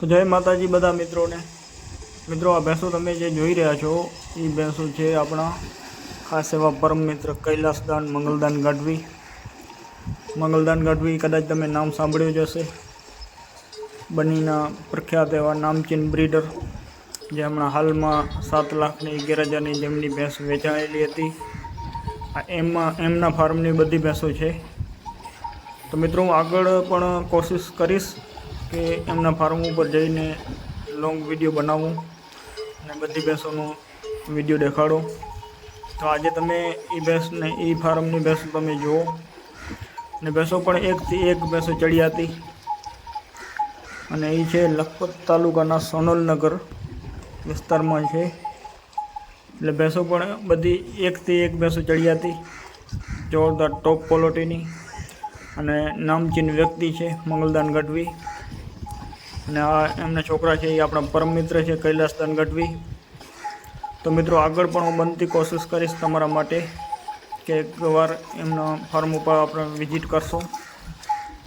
તો જય માતાજી બધા મિત્રોને. મિત્રો, આ ભેંસો તમે જે જોઈ રહ્યા છો, એ ભેંસો છે આપણા ખાસ એવા પરમ મિત્ર કૈલાસદાન મંગલદાન ગઢવી. મંગલદાન ગઢવી, કદાચ તમે નામ સાંભળ્યું જ હશે. બનીના પ્રખ્યાત એવા નામચીન બ્રીડર, જે હમણાં હાલમાં સાત લાખની અગિયાર હજારની જેમની ભેંસ વેચાયેલી હતી. આ એમાં, એમના ફાર્મની બધી ભેંસો છે. તો મિત્રો, હું આગળ પણ કોશિશ કરીશ. કે એમના ફાર્મ ઉપર જઈને લોંગ વીડિયો બનાવું અને બધી ભેંસોનો વીડિયો દેખાડો. તો આજે તમે એ ભેંસને, એ ફાર્મની ભેંસો તમે જુઓ. ને ભેંસો પણ એકથી એક ભેંસો ચડી હતી. અને એ છે લખપત તાલુકાના સોનલનગર વિસ્તારમાં છે. એટલે ભેંસો પણ બધી એકથી એક ભેંસો ચડી હતી. જોરદાર ટોપ ક્વોલિટીની અને નામચીન વ્યક્તિ છે, મંગલદાન ગઢવી. અને આ એમના છોકરા છે એ આપણા પરમ મિત્ર છે કૈલાસ ગઢવી તો મિત્રો આગળ પણ હું બનતી કોશિશ કરીશ તમારા માટે કે એકવાર એમના ફાર્મ ઉપર આપણે વિઝિટ કરશો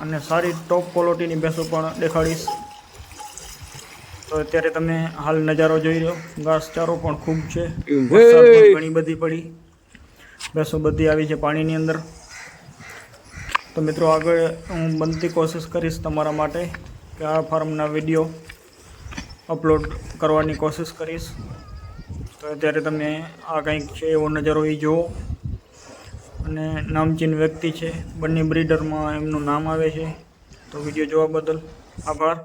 અને સારી ટોપ ક્વોલિટીની ભેંસો પણ દેખાડીશ. તો અત્યારે તમે હાલ નજારો જોઈ રહ્યો ઘાસચારો પણ ખૂબ છે ઘણી બધી પડી ભેંસો બધી આવી છે પાણીની અંદર. તો મિત્રો આગળ હું બનતી કોશિશ કરીશ તમારા માટે કે આ ફાર્મના વીડિયો અપલોડ કરવાની કોશિશ કરીશ, તો અત્યારે તમે આ કંઈક છે એવો નજારો એ જુઓ. અને નામચીન વ્યક્તિ છે, બંને બ્રીડરમાં એમનું નામ આવે છે. તો વીડિયો જોવા બદલ આભાર.